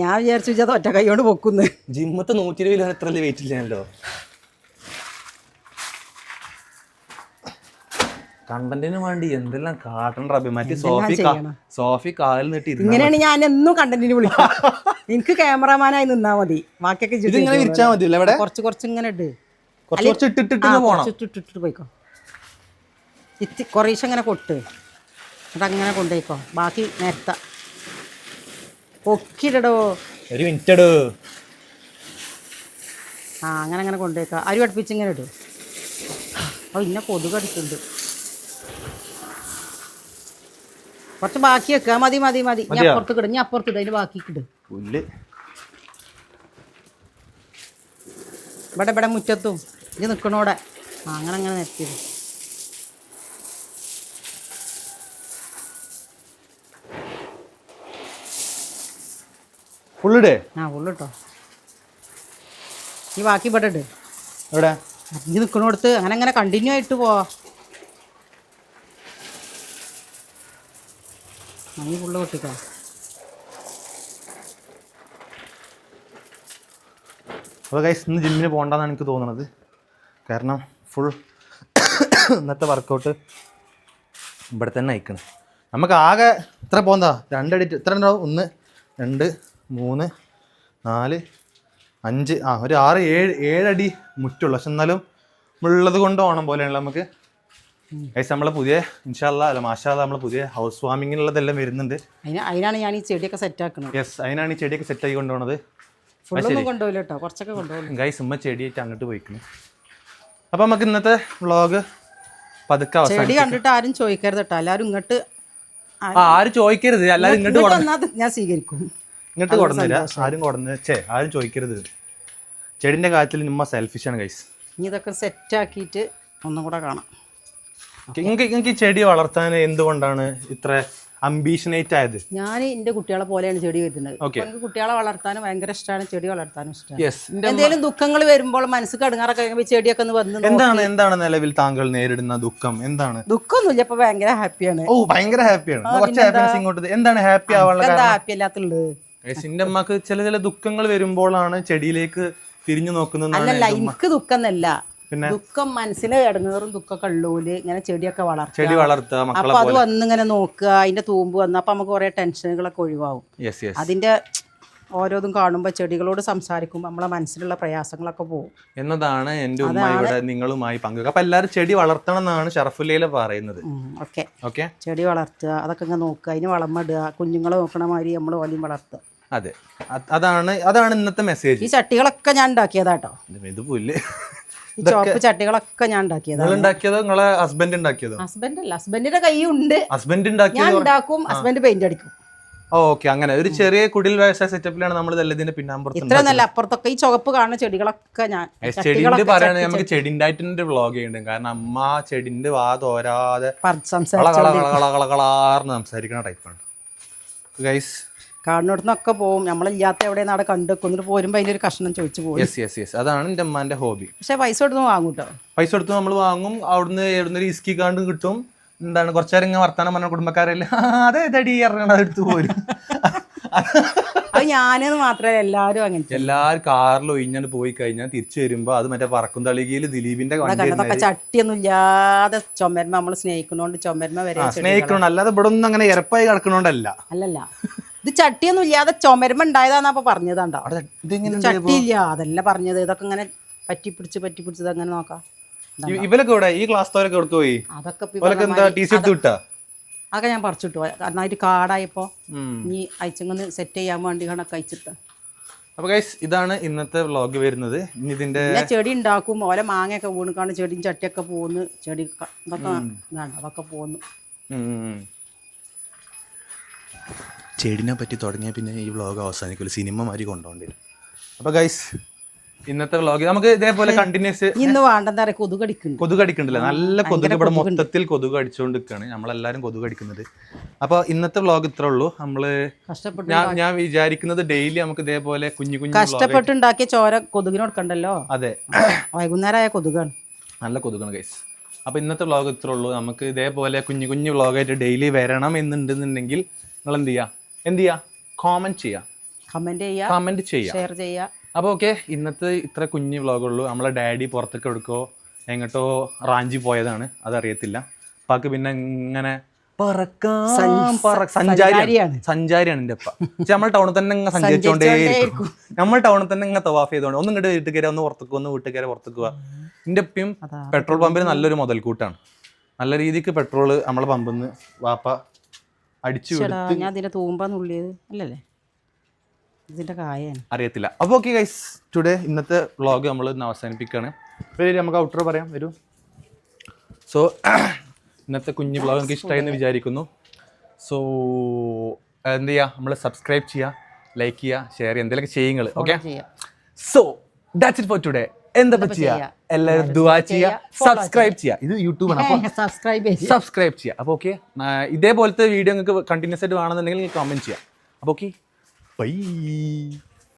ഞാൻ വിചാരിച്ചു വെച്ചാൽ ഒറ്റ കൈ കൊണ്ട് പൊക്കുന്നു. ജിമ്മത്തെ നൂറ്റി ഇരുപത് കിലോ എത്ര വെയിറ്റ് ഇല്ലാണല്ലോ കണ്ടന്റിന് വേണ്ടി എന്തെല്ലാം കാട്ടണ്ട റബി മറ്റേ സോഫി സോഫി കാലിൽ നിട്ട് ഇങ്ങനെയാണ് ഞാൻ എന്നും കണ്ടന്റിന് വിളിക്കുക. എനിക്ക് ക്യാമറമാനായി നിന്നാ മതി. ബാക്കിയൊക്കെ വിരിച്ചാ ഇതിങ്ങനെ വിരിച്ചാൽ മതി ഇവിടെ? കുറച്ച് കുറച്ച് ഇങ്ങനെ ഇട്ട് കുറച്ച് കുറച്ച് ഇട്ടിട്ടിട്ട് പോണം. പോയിക്കോ. ഇത്തി കുറേശ്ശെ അങ്ങനെ കൊട്ട്. എന്നിട്ട് അങ്ങനെ കൊണ്ടുപോയിക്കോ ബാക്കി നേരത്തെ. പൊക്കിടടോ ഒരു മിനിറ്റ് എടു ആ അങ്ങനെ അങ്ങനെ കൊണ്ടുപോയിക്കോ അരി അടുപ്പിച്ച് ഇങ്ങനെ ഇടും. ഓ ഇന്ന കൊതുക് അടിക്കുന്നുണ്ട്. കുറച്ച് ബാക്കി വെക്കുക മതി മതി മതി. ഞാൻ മതിയോ? അപ്പുറത്ത് കിടും. ഞാൻ അപ്പുറത്ത് ഇടും. അതിന് ബാക്കി കിട. പുല്ല്. ഇവിടെ ഇവിടെ മുറ്റത്തും. ഇത് നിൽക്കണോടെ ആ അങ്ങനെ അങ്ങനെ നിർത്തിയത് ഫുള്ളിടേ ആ ഉള്ളിട്ടോ ഈ ബാക്കി ഇവിടെ ഇട്. എവിടെ? ഇനി നിൽക്കണോടത്ത് അങ്ങനെ അങ്ങനെ കണ്ടിന്യൂ ആയിട്ട് പോവാ. നീ ഫുള്ള് പൊട്ടിക്കോ അപ്പോൾ ഗൈസ് ഇന്ന് ജിമ്മിന് പോകണ്ടെന്നാണ് എനിക്ക് തോന്നുന്നത് കാരണം ഫുൾ ഇന്നത്തെ വർക്കൗട്ട് ഇവിടെ തന്നെ അയക്കണം നമുക്ക് ആകെ ഇത്ര പോകണ്ട രണ്ടടിറ്റ് ഇത്ര ഉണ്ടാവും? ഒന്ന് രണ്ട് മൂന്ന് നാല് അഞ്ച്. ആ ഒരു ആറ് ഏഴ് ഏഴടി മുറ്റുള്ളൂ. പക്ഷെ എന്നാലും ഉള്ളത് കൊണ്ട് ഓണം പോലെയാണല്ലോ നമുക്ക്. ഗൈസ് നമ്മളെ പുതിയ ഇൻഷാല്ല അല്ല മാഷാല്ല നമ്മളെ പുതിയ ഹൗസ് വാമിങ്ങിനുള്ളതെല്ലാം വരുന്നുണ്ട്. അതിന് അതിനാണ് ഞാൻ ഈ ചെടിയൊക്കെ സെറ്റ് ആക്കുന്നത് യെസ് അതിനാണ് ഈ ചെടിയൊക്കെ സെറ്റ് ആയി കൊണ്ടുപോകുന്നത് ഫുള്ളൊന്നും കൊണ്ടുപോയില്ല കേട്ടോ കുറച്ചൊക്കെ കൊണ്ടുപോകും ഗൈസ് ഉമ്മ ചെടിയായിട്ട് അങ്ങോട്ട് പോയിക്കുന്നു അപ്പം നമുക്ക് ഇന്നത്തെ വ്ളോഗ് പതുക്കെ ചെടി കണ്ടിട്ട് ആരും ചോദിക്കരുത് കേട്ടോ എല്ലാവരും ഇങ്ങോട്ട് ആരും ചോദിക്കരുത് എല്ലാവരും ഇങ്ങോട്ട് ഞാൻ സ്വീകരിക്കും. ഇങ്ങോട്ട് കൊടുന്നില്ല ആരും കൊടുന്ന് ചേ ആരും ചോദിക്കരുത്. ചെടിന്റെ കാര്യത്തിൽ ഉമ്മ സെൽഫിഷാണ് ഗൈസ് ഇനി ഇതൊക്കെ സെറ്റ് ആക്കിയിട്ട് ഒന്നും കൂടെ കാണാം. നിങ്ങൾക്ക് ഈ ചെടി വളർത്താൻ എന്തുകൊണ്ടാണ് ഇത്ര അംബീഷനേറ്റ് ആയത്? ഞാൻ എന്റെ കുട്ടികളെ പോലെയാണ് ചെടി വരുന്നത്. എനിക്ക് കുട്ടികളെ വളർത്താനും ഭയങ്കര ഇഷ്ടമാണ് ചെടി വളർത്താനും ഇഷ്ടമാണ് എന്തെങ്കിലും ദുഃഖങ്ങൾ വരുമ്പോൾ മനസ്സ് കടുങ്ങാറൊക്കെ ചെടിയൊക്കെ ഒന്ന് വന്ന് എന്താണ് എന്താണ് നിലവിൽ താങ്കൾ നേരിടുന്ന ദുഃഖം? എന്താണ്? ദുഃഖമൊന്നുമില്ല ഇപ്പൊ ഭയങ്കര ഹാപ്പിയാണ്. ഓ ഭയങ്കര ഹാപ്പിയാണ്. കുറച്ച് ഹാപ്പിനെസ് ഇങ്ങോട്ട് എന്താണ് ഹാപ്പി ആവാനുള്ള ഹാപ്പി അല്ലാത്തുള്ളത്? എന്റെ അമ്മയ്ക്ക് ചില ചില ദുഃഖങ്ങൾ വരുമ്പോഴാണ് ചെടിയിലേക്ക് തിരിഞ്ഞു നോക്കുന്നത് അല്ലല്ല എനിക്ക് ദുഃഖം എന്നല്ല. പിന്നെ? ദുഃഖം മനസ്സിൽ ഇടങ്ങേറും ദുഃഖമൊക്കെ ഉള്ളൂൽ ഇങ്ങനെ ചെടിയൊക്കെ വളർത്തുക. ചെടി വളർത്തുക അപ്പൊ അത് വന്നിങ്ങനെ നോക്കുക അതിന്റെ തൂമ്പ് വന്ന് അപ്പൊ നമുക്ക് കുറെ ടെൻഷനുകളൊക്കെ ഒഴിവാകും അതിന്റെ ഓരോന്നും കാണുമ്പോൾ ചെടികളോട് സംസാരിക്കുമ്പോൾ നമ്മളെ മനസ്സിലുള്ള പ്രയാസങ്ങളൊക്കെ പോകും. എന്നതാണ് എന്റെ ഉമ്മ ഇവിടെ നിങ്ങളുമായി പങ്കുവെക്കുക. അപ്പൊ എല്ലാവരും ചെടി വളർത്തണം എന്നാണ് ഷറഫുല്ലയിൽ പറയുന്നത്. ഓക്കെ. ഓക്കെ? ചെടി വളർത്തുക അതൊക്കെ ഇങ്ങനെ നോക്കുക അതിന് വളമിടുക കുഞ്ഞുങ്ങളെ നോക്കണ മാതിരി നമ്മൾ ഓലിയും വളർത്തുക. അതെ. അതാണ് അതാണ് ഇന്നത്തെ മെസ്സേജ് ഈ ചട്ടികളൊക്കെ ഞാൻ ഉണ്ടാക്കിയതാട്ടോ. ഇത് പുല്ല്. ഈ ചോപ്പ് ചട്ടികളൊക്കെ ഞാൻ ഉണ്ടാക്കിയതാണ് ഉണ്ടാക്കിയതോ നിങ്ങളെ ഹസ്ബൻഡ് ഉണ്ടാക്കിയതോ ഹസ്ബൻഡ് അല്ല ഹസ്ബൻഡിന്റെ കൈ ഉണ്ട് ഹസ്ബൻഡ് ഞാൻ ഉണ്ടാക്കും ഹസ്ബൻഡ് പെയിന്റ് അടിക്കും ഓക്കെ അങ്ങനെ ഒരു ചെറിയ കുടിൽ വ്യവസായ സെറ്റപ്പിലാണ് നമ്മൾ ഇതിന്റെ പിന്നാമ്പുറത്ത് ഇത്ര നല്ല അപ്പുറത്തൊക്കെ ഈ ചുവപ്പ് കാണുന്ന ചെടികളൊക്കെ ഞാൻ ചെടിന്റെ പറയുന്നത് നമുക്ക് ചെടിന്റെ ആയിട്ട് വ്ളോഗ് ചെയ്യുന്നുണ്ട് കാരണം അമ്മ ചെടിന്റെ വാ തോരാതെ സംസാരിക്കണം ടൈപ്പാണ് ഗൈസ് കാണുന്നിടത്തുനിന്നൊക്കെ പോകും നമ്മളില്ലാത്ത എവിടെയാണ് അവിടെ കണ്ടു കൊന്നിട്ട് പോരുമ്പോൾ അതിലൊരു കഷ്ണം ചോദിച്ചു പോകും യെസ് യെസ് യെസ് അതാണ് എന്റെ അമ്മാന്റെ ഹോബി. പക്ഷെ പൈസ കൊടുത്ത് വാങ്ങും കേട്ടോ പൈസ കൊടുത്ത് നമ്മൾ വാങ്ങും. അവിടുന്ന് എവിടുന്ന് ഒരു ഇസ്കി കാണ്ട് കിട്ടും. എന്താണ് കുറച്ചു നേരം ഇങ്ങനെ വർത്താനം പറഞ്ഞ കുടുംബക്കാരല്ല? അതെ തടി ഇറങ്ങണം എടുത്ത് പോരും. അത് ഞാനെന്ന് മാത്രമല്ല എല്ലാവരും അങ്ങനെ. എല്ലാരും കാറിൽ ഒഴിഞ്ഞാണ്ട് പോയി കഴിഞ്ഞാൽ തിരിച്ചു വരുമ്പോ അത് മറ്റേ പറക്കും തളികയിൽ ദിലീപിന്റെ കണ്ടതൊക്കെ ചട്ടിയൊന്നും ഇല്ലാതെ ചുമരുമ നമ്മൾ സ്നേഹിക്കുന്നോണ്ട് ചുമരുമ വരെ ചെടികളാ. അല്ലാതെ ഇവിടെ ഒന്നും അങ്ങനെ ഇരപ്പായി കിടക്കണോണ്ടല്ല അല്ലല്ല. ഇത് ചട്ടിയൊന്നും ഇല്ലാതെ ചുമരുമ ഉണ്ടായതാന്നാ അപ്പൊ പറഞ്ഞതാണ്ടോ ചട്ടി ഇല്ല. അതല്ല പറഞ്ഞത്. ഇതൊക്കെ ഇങ്ങനെ പറ്റിപ്പിടിച്ച് പിടിച്ച് പറ്റി പിടിച്ചത് അങ്ങനെ നോക്കാം. ഇ- ഇവലൊക്കെ ഇവിടെ ഈ ക്ലാസ് തോരൊക്കെ എടുത്തു പോയി? അതൊക്കെ അതൊക്കെ ഞാൻ പറിച്ചിട്ടു. നന്നായിട്ട് കാടായപ്പോ. ഇനി അയച്ചങ്ങന്ന് സെറ്റ് ചെയ്യാൻ വേണ്ടി കണക്ക് അയച്ചിട്ട്. അപ്പൊ ഗൈസ് ഇതാണ് ഇന്നത്തെ വ്ലോഗ് വരുന്നത്. ഇനി ഇതിന്റെ ചെടി ഉണ്ടാക്കും. ഓലെ മാങ്ങയൊക്കെ വീണിക്കാണ് ചെടിയും ചട്ടിയൊക്കെ പോകുന്നു ചെടി ഇതൊക്കെ അതൊക്കെ പോകുന്നു. ചെടിനെ പറ്റി തുടങ്ങിയ പിന്നെ ഈ വ്ളോഗ് അവസാനിക്കില്ല സിനിമ മാതിരി കൊണ്ടുപോകേണ്ടി വരും. അപ്പൊ ഗൈസ് ഇന്നത്തെ വ്ളോഗ് നമുക്ക് ഇതേപോലെ കണ്ടിന്യൂസ് ഇന്ന് വേണ്ടെന്ന് പറയാം കൊതുക് അടിക്കുന്നു കൊതുക് അടിക്കണ്ടല്ലോ നല്ല കൊതുക് ഇവിടെ മൊത്തത്തിൽ കൊതുക് അടിച്ചുകൊണ്ട് നിൽക്കുകയാണ് നമ്മളെല്ലാരും കൊതുക് അടിക്കുന്നത്. അപ്പോൾ ഇന്നത്തെ വ്ലോഗ് ഇത്ര ഉള്ളൂ. നമ്മൾ കഷ്ടപ്പെട്ട് ഞാൻ ഞാൻ വിചാരിക്കുന്നത് ഡെയിലി നമുക്ക് ഇതേപോലെ കുഞ്ഞു കുഞ്ഞു കഷ്ടപ്പെട്ടുണ്ടാക്കിയ ചോര കൊതുകിന് കൊടുക്കണ്ടല്ലോ? അതെ. വൈകുന്നേരമായ കൊതുകാണ്. നല്ല കൊതുകാണ് ഗൈസ് അപ്പോൾ ഇന്നത്തെ വ്ലോഗ് ഇത്ര ഉള്ളൂ. നമുക്ക് ഇതേപോലെ കുഞ്ഞു കുഞ്ഞു വ്ളോഗായിട്ട് ഡെയിലി വരണം എന്നുണ്ടെന്നുണ്ടെങ്കിൽ നിങ്ങൾ എന്ത് ചെയ്യുക എന്ത് ചെയ്യുക കോമന്റ് ചെയ്യുക കമന്റ് ചെയ്യുക കമന്റ് ചെയ്യുക ഷെയർ ചെയ്യുക അപ്പോൾ ഓക്കെ ഇന്നത്തെ ഇത്ര കുഞ്ഞു വ്ളോഗുള്ളൂ നമ്മളെ ഡാഡി പുറത്തേക്ക് എടുക്കോ എങ്ങോട്ടോ റാഞ്ചി പോയതാണ്. അതറിയത്തില്ല. അപ്പാക്ക് പിന്നെ ഇങ്ങനെ പറക്കാം പറ- സഞ്ചാരിയാണ്. സഞ്ചാരിയാണ്. എന്റെ എന്റെ അപ്പ നമ്മൾ ടൗണിൽ തന്നെ ഇങ്ങനെ സഞ്ചരിച്ചോണ്ടേ നമ്മൾ ടൗണിൽ തന്നെ ഇങ്ങനെ തവാഫ് ചെയ്തോണ്ട്. ഒന്നും ഇങ്ങോട്ട് വീട്ടുകാരെ ഒന്ന് പുറത്തേക്ക് ഒന്ന് വീട്ടുകാരെ പുറത്തുക്കുക പുറത്തേക്ക് പോവാ എന്റെ അപ്പയും പെട്രോൾ പമ്പിൽ നല്ലൊരു മുതൽക്കൂട്ടാണ്. നല്ല രീതിക്ക് പെട്രോൾ നമ്മളെ പമ്പിൽ നിന്ന് വാപ്പ അടിച്ചു ഞാൻ ഇതിന്റെ തൂമ്പ നുള്ളിയത്. അല്ലല്ലേ? ഇതിന്റെ കായാണ് അറിയത്തില്ല. അപ്പോൾ ഓക്കെ ഗൈസ് ടുഡേ ഇന്നത്തെ വ്ളോഗ് നമ്മൾ ഇന്ന് അവസാനിപ്പിക്കുകയാണ് വരും നമുക്ക് ഔട്ടർ പറയാം. വരൂ. സോ ഇന്നത്തെ കുഞ്ഞു വ്ളോഗ് എനിക്ക് ഇഷ്ടമായി എന്ന് വിചാരിക്കുന്നു. സോ എന്ത് ചെയ്യുക നമ്മൾ സബ്സ്ക്രൈബ് ചെയ്യുക ലൈക്ക് ചെയ്യുക ഷെയർ ചെയ്യുക എന്തെങ്കിലുമൊക്കെ ചെയ്യുങ്ങൾ okay so that's it for today എന്താ ചെയ്യുക എല്ലാവരും ദുവാ ചെയ്യുക സബ്സ്ക്രൈബ് ചെയ്യുക ഇത് യൂട്യൂബാണ് അപ്പോൾ സബ്സ്ക്രൈബ് സബ്സ്ക്രൈബ് ചെയ്യുക അപ്പോൾ ഓക്കെ ഇതേപോലത്തെ വീഡിയോ നിങ്ങൾക്ക് കണ്ടിന്യൂസ് ആയിട്ട് വേണമെന്നുണ്ടെങ്കിൽ കമന്റ് ചെയ്യുക അപ്പോൾ ഓക്കെ ബൈ